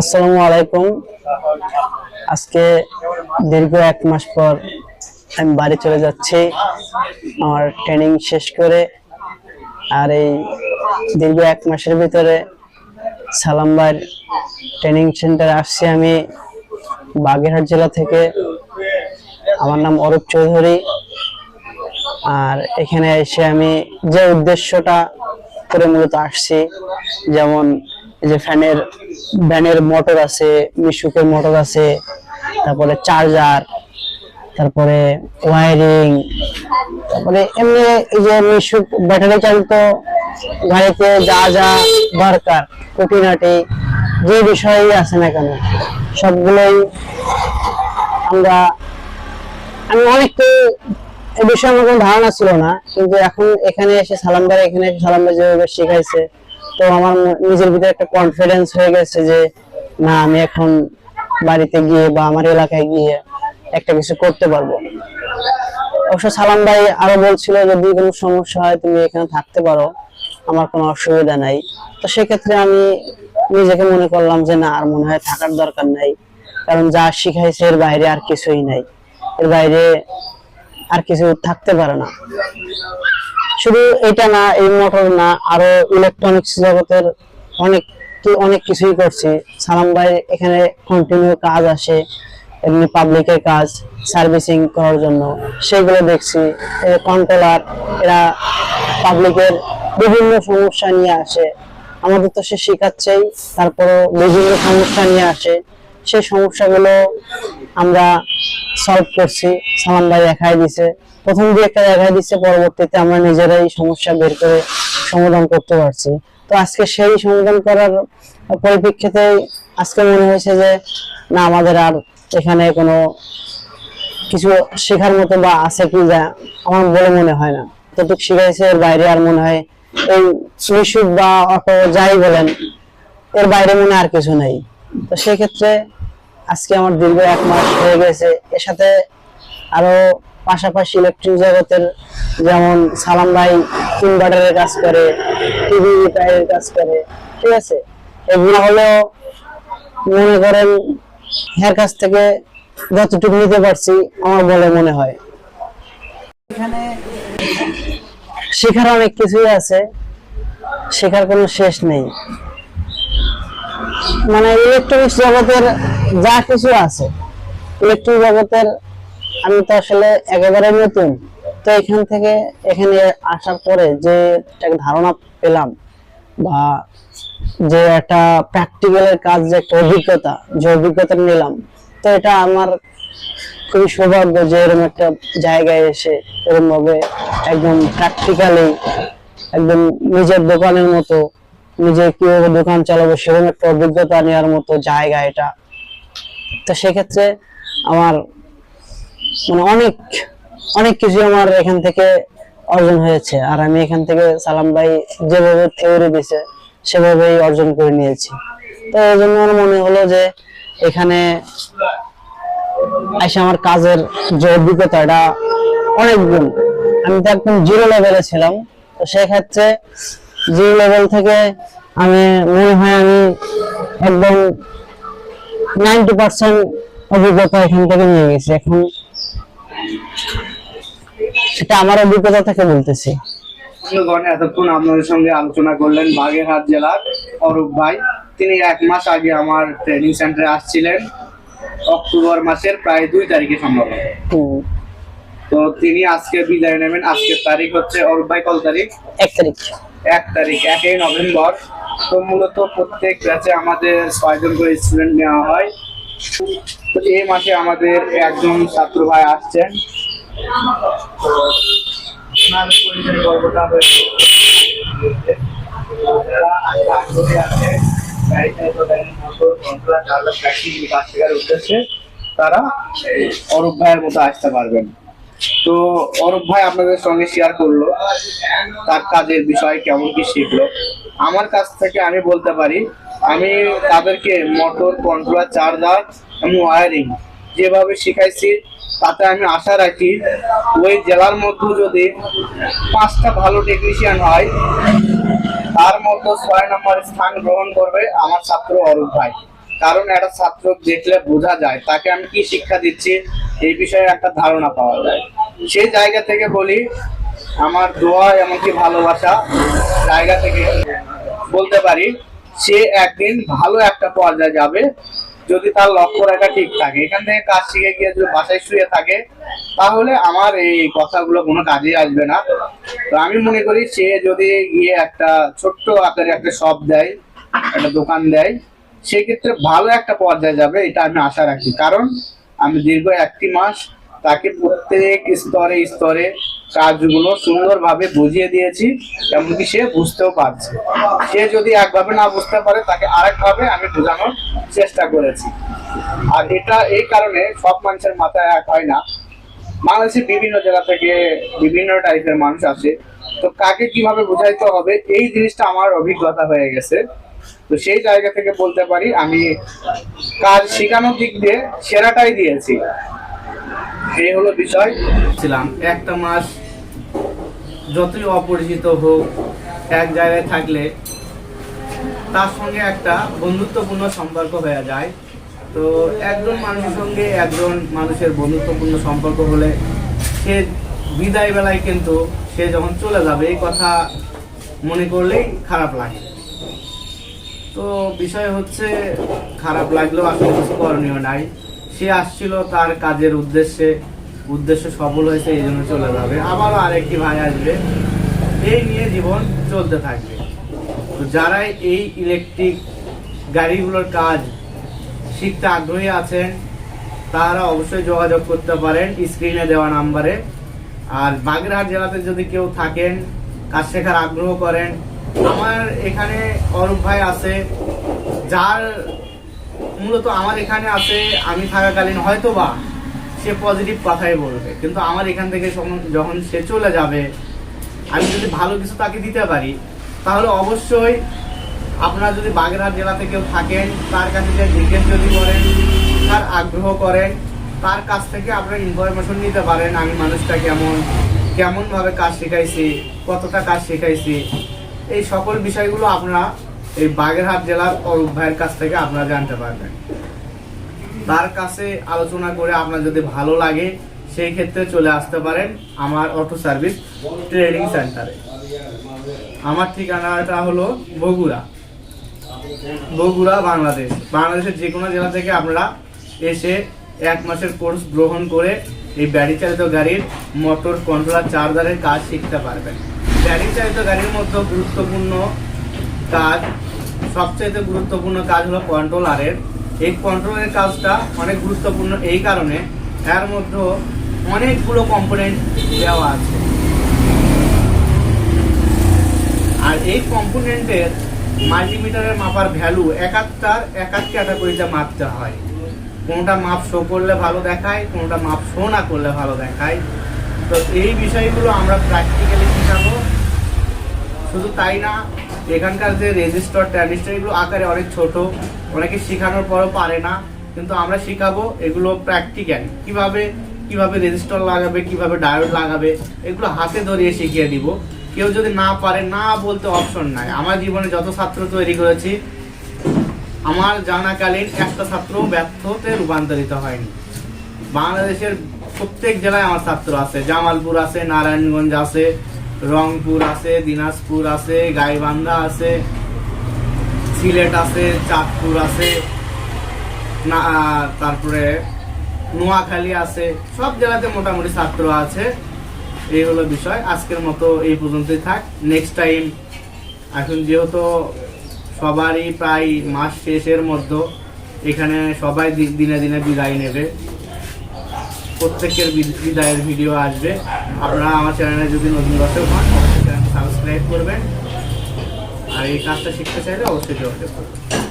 আসসালামু আলাইকুম। আজকে দীর্ঘ এক মাস পর আমি বাড়ি চলে যাচ্ছি। আমার ট্রেনিং শেষ করে আর এই দীর্ঘ এক মাসের ভিতরে সালামবার ট্রেনিং সেন্টারে আসছি আমি বাগেরহাট জেলা থেকে। আমার নাম অরূপ চৌধুরী। আর এখানে এসে আমি যে উদ্দেশ্যটা করে মূলত আসছি, যেমন যে ফ্যানের ব্যানের মোটর আছে, মিশুকের মোটর আছে, তারপরে চার্জার তারপরে ওয়ারিং তারপরে এমনি এই যে মিশুক ব্যাটারি চালিত গাড়িতে যা যা দরকার, খুঁটিনাটি, যে বিষয়ই আছে না কেন, সবগুলোই আমরা, আমি অনেক এই বিষয়ে আমার কোনো ধারণা ছিল না, কিন্তু এখন এখানে এসে সালাম ভাই এখানে এসে সালাম ভাই যেভাবে শিখাইছে। তো আমার নিজের ভিতরে একটা কনফিডেন্স হয়ে গেছে যে, না, আমি এখন বাড়িতে গিয়ে বা আমার এলাকায় গিয়ে একটা কিছু করতে পারব। অবশ্য সালাম ভাই আরও বলছিল, যদি কোনো সমস্যা হয়, তুমি এখানে থাকতে পারো, আমার কোনো অসুবিধা নাই। তো সেক্ষেত্রে আমি নিজেকে মনে করলাম যে, না, আর মনে হয় থাকার দরকার নাই। কারণ যা শিখাইছে এর বাইরে আর কিছুই নাই। এর বাইরে আর কিছু থাকতে পারে না। শুধু এটা না, এই মোটর না, আরও ইলেকট্রনিক্স জগতের অনেক অনেক কিছুই করছি। সালাম ভাই, এখানে কন্টিনিউ কাজ আসে, এমনি পাবলিকের কাজ সার্ভিসিং করার জন্য। সেগুলো দেখছি কন্ট্রোলার এরা পাবলিকের বিভিন্ন সমস্যা নিয়ে আসে। আমাদের তো সে শেখাচ্ছেই, তারপরও বিভিন্ন সমস্যা নিয়ে আসে। সেই সমস্যাগুলো আমরা সলভ করছি, সালাম ভাই দেখাই দিছে। প্রথম দিয়ে একটা দেখাই দিচ্ছে, পরবর্তীতে আমরা নিজেরাই সমস্যা বের করে সমাধান করতে পারছি। তো আজকে সেই সমাধান করার পরিপ্রেক্ষিতে আজকে মনে হয়েছে যে, না, আমাদের আর এখানে কোনো কিছু শেখার মতো বা আছে কি যা আমার বলে মনে হয় না। যতটুকু শিখাইছে, এর বাইরে আর মনে হয় এই সুইসুক বা অটো যাই বলেন, এর বাইরে মনে আর কিছু নেই। তো সেক্ষেত্রে আজকে আমার দীর্ঘ এক মাস হয়ে গেছে। এর সাথে আরও পাশাপাশি ইলেকট্রিক জগতের যেমন সালাম ভাই ইনভার্টারের কাজ করে টিভি রিপেয়ারের কাজ করে, ঠিক আছে? এগুলো হলো মনে করেন এর কাছ থেকে যতটুকু নিতে পারছি, আমার বলে মনে হয়। এখানে শেখার অনেক কিছুই আছে, শেখার কোনো শেষ নেই। মানে ইলেকট্রনিক্স জগতের যা কিছু আছে ইলেকট্রনিক জগতের আমি তো আসলে একেবারে নতুন। তো এখান থেকে এখানে আসার পরে যে একটা ধারণা পেলাম বা যে একটা প্র্যাকটিক্যালের কাজ, যে একটা অভিজ্ঞতা, যে অভিজ্ঞতা নিলাম, তো এটা আমার খুবই সৌভাগ্য যে এরকম একটা জায়গায় এসে এরকম ভাবে একদম প্র্যাকটিক্যালি একদম নিজের দোকানের মতো, নিজে কীভাবে দোকান চালাবো সেরকম একটা অভিজ্ঞতা নেওয়ার মতো জায়গা এটা। তো সেক্ষেত্রে আমার মানে অনেক অনেক কিছু আমার এখান থেকে অর্জন হয়েছে। আর আমি এখান থেকে সালাম ভাই যেভাবে থিওরি দিছে সেভাবেই অর্জন করে নিয়েছি। তো এই জন্য আমার মনে হলো যে এখানে এসে আমার কাজের যে অভিজ্ঞতা, এটা অনেক গুণ। আমি তো একদম জিরো লেভেলে ছিলাম। তো সেক্ষেত্রে জিরো লেভেল থেকে আমি, মনে হয় আমি একদম নাইনটি পার্সেন্ট অভিজ্ঞতা এখান থেকে নিয়ে গেছি। এখন সেটা আমার অভিজ্ঞতা থেকে বলতেছি। বন্ধুগণ এতক্ষণ আপনাদের সঙ্গে আলোচনা করলেন বাগেরহাট জেলার অরূপ ভাই। তিনি এক মাস আগে আমার ট্রেনিং সেন্টারে আসছিলেন। অক্টোবর মাসের প্রায় দুই তারিখে সম্ভবত। হুম, তো তিনি আজকে বিদায় নেবেন। আজকের তারিখ হচ্ছে অরূপ ভাই কত তারিখ? এক তারিখ। এক তারিখ একই নভেম্বর। তো মূলত প্রত্যেক ব্যাচে আমাদের ছয়জন করে স্টুডেন্ট নেওয়া হয়। এই মাসে আমাদের একজন ছাত্র ভাই আসছেন। গল্পটা উদ্দেশ্যে তারা অরূপ ভাইয়ের মতো আসতে পারবেন। তো অরূপ ভাই আপনাদের সঙ্গে শেয়ার করল, তার কাজের বিষয় কেমন কি শিখলো। আমার কাছ থেকে আমি বলতে পারি আমি তাদেরকে মোটর কন্ট্রোলার চার্জার এবং ওয়ারিং যেভাবে শিখাইছি, তাতে আমি আশা রাখি ওই জেলার মধ্যে যদি পাঁচটা ভালো টেকনিশিয়ান হয়, তার মধ্যে ছয় নম্বর স্থান গ্রহণ করবে আমার ছাত্র অরূপ ভাই। কারণ একটা ছাত্র দেখলে বোঝা যায় তাকে আমি কি শিক্ষা দিচ্ছি, এই বিষয়ে একটা ধারণা পাওয়া যায়। সেই জায়গা থেকে বলি, আমার দোয়া এমনকি ভালোবাসা জায়গা থেকে বলতে পারি সে একদিন ভালো একটা পর্যায়ে যাবে যদি তার লক্ষ্য রেখা ঠিক থাকে। এখান থেকে কাজ শিখে গিয়ে যদি বাসায় শুয়ে থাকে, তাহলে আমার এই কথাগুলো কোনো কাজে আসবে না। তো আমি মনে করি সে যদি গিয়ে একটা ছোট্ট আকারে একটা শপ দেয়, একটা দোকান দেয়, সেক্ষেত্রে ভালো একটা পর্যায়ে যাবে, এটা আমি আশা রাখি। কারণ আমি দীর্ঘ একটি মাস তাকে প্রত্যেক স্তরে স্তরে কাজগুলো সুন্দরভাবে বুঝিয়ে দিয়েছি, এমনকি সে বুঝতেও পারছে। সে যদি একভাবে না বুঝতে পারে, তাকে আরেকভাবে আমি বোঝানোর চেষ্টা করেছি। আর এটা এই কারণে সব মানুষের মাথায় এক হয় না। বাংলাদেশের বিভিন্ন জেলা থেকে বিভিন্ন টাইপের মানুষ আসে। তো কাকে কীভাবে বোঝাইতে হবে, এই জিনিসটা আমার অভিজ্ঞতা হয়ে গেছে। তো সেই জায়গা থেকে বলতে পারি, আমি কাজ শেখানোর দিক দিয়ে সেরাটাই দিয়েছি। এই হলো বিষয়। ছিলাম একটা মাস যতই অপরিচিত হোক, এক জায়গায় থাকলে তার সঙ্গে একটা বন্ধুত্বপূর্ণ সম্পর্ক হয়ে যায়। তো একজন মানুষের সঙ্গে একজন মানুষের বন্ধুত্বপূর্ণ সম্পর্ক হলে সে বিদায় বেলায় কিন্তু সে যখন চলে যাবে, এই কথা মনে করলেই খারাপ লাগে। তো বিষয় হচ্ছে, খারাপ লাগলেও আসলে কিছু করণীয় নাই। সে আসছিল তার কাজের উদ্দেশ্যে উদ্দেশ্য সফল হয়েছে, এই জন্য চলে যাবে। আবারও আরেকটি ভাই আসবে। এই নিয়ে জীবন চলতে থাকবে। তো যারা এই ইলেকট্রিক গাড়িগুলোর কাজ শিখতে আগ্রহী আছেন, তারা অবশ্যই যোগাযোগ করতে পারেন স্ক্রিনে দেওয়া নাম্বারে আর বাগেরহাট জেলাতে যদি কেউ থাকেন, কাজ শেখার আগ্রহ করেন, আমার এখানে অরূপ ভাই আছে, যার মূলত আমার এখানে আছে, আমি থাকাকালীন হয়তো বা সে পজিটিভ কথাই বলবে। কিন্তু আমার এখান থেকে যখন- সে চলে যাবে, আমি যদি ভালো কিছু তাকে দিতে পারি, তাহলে অবশ্যই আপনারা যদি বাগেরহাট জেলাতে কেউ থাকেন, তার কাছে যে জিজ্ঞেস যদি করেন, তার আগ্রহ করেন, তার কাছ থেকে আপনারা ইনফরমেশন নিতে পারেন, আমি মানুষটা কেমন, কেমনভাবে কাজ শেখাইছি, কতটা কাজ শেখাইছি। এই সকল বিষয়গুলো আপনারা এই বাগেরহাট জেলার অরূপ ভাইয়ের কাছ থেকে আপনারা জানতে পারবেন। তার কাছে আলোচনা করে আপনার যদি ভালো লাগে, সেই ক্ষেত্রে চলে আসতে পারেন আমার অটো সার্ভিস ট্রেনিং সেন্টারে। আমার ঠিকানাটা হলো বগুড়া। বগুড়া, বাংলাদেশ। বাংলাদেশের যে কোনো জেলা থেকে আপনারা এসে এক মাসের কোর্স গ্রহণ করে এই ব্যাটারি চালিত গাড়ির মোটর কন্ট্রোলার চার্জারের কাজ শিখতে পারবেন। ব্যাটারি চালিত গাড়ির মধ্যে গুরুত্বপূর্ণ কাজ, সবচাইতে গুরুত্বপূর্ণ কাজ হলো কন্ট্রোলারের এই কন্ট্রোলের কাজটা অনেক গুরুত্বপূর্ণ এই কারণে এর মধ্যে অনেকগুলো কম্পোনেন্ট দেওয়া আছে। আর এই কম্পোনেন্টের মাল্টিমিটারের মাপার ভ্যালু একাত্তার একাত ক্যাটাগরিতে মাপতে হয়। কোনটা মাপ শো করলে ভালো দেখায়, কোনটা মাপ শো না করলে ভালো দেখায়। তো এই বিষয়গুলো আমরা প্র্যাকটিক্যালি শেখাবো। শুধু তাই না, এখানকার যে রেজিস্টার ট্যানিস্টার এগুলো আকারে অনেক ছোট, অনেকে শেখানোর পরও পারে না, কিন্তু আমরা শেখাবো এগুলো প্র্যাকটিক্যাল কীভাবে কীভাবে রেজিস্টার লাগাবে, কীভাবে ডায়োড লাগাবে, এগুলো হাতে ধরিয়ে শিখিয়ে দিব। কেউ যদি না পারে, না বলতে অপশন নাই। আমার জীবনে যত ছাত্র তৈরি করেছি, আমার জানাকালীন একটা ছাত্র ব্যর্থতে রূপান্তরিত হয়নি। বাংলাদেশের প্রত্যেক জেলায় আমার ছাত্র আছে। জামালপুর আছে, নারায়ণগঞ্জ আছে রংপুর আছে, দিনাজপুর আছে, গাইবান্ধা আছে, সিলেট আছে, চাঁদপুর আছে, না তারপরে নোয়াখালী আছে, সব জেলাতে মোটামুটি ছাত্র আছে। এই হলো বিষয়, আজকের মতো এই পর্যন্তই থাক। নেক্সট টাইম এখন যেহেতু সবারই প্রায় মাস শেষের মধ্যে, এখানে সবাই দিনে দিনে বিদায় নেবে। প্রত্যেকের বিদায়ের ভিডিও আসবে। আপনারা আমার চ্যানেলে যদি নতুন দর্শক হন সাবস্ক্রাইব করবেন। আর এই কাজটা শিখতে চাইলে অবশ্যই যোগাযোগ করবেন।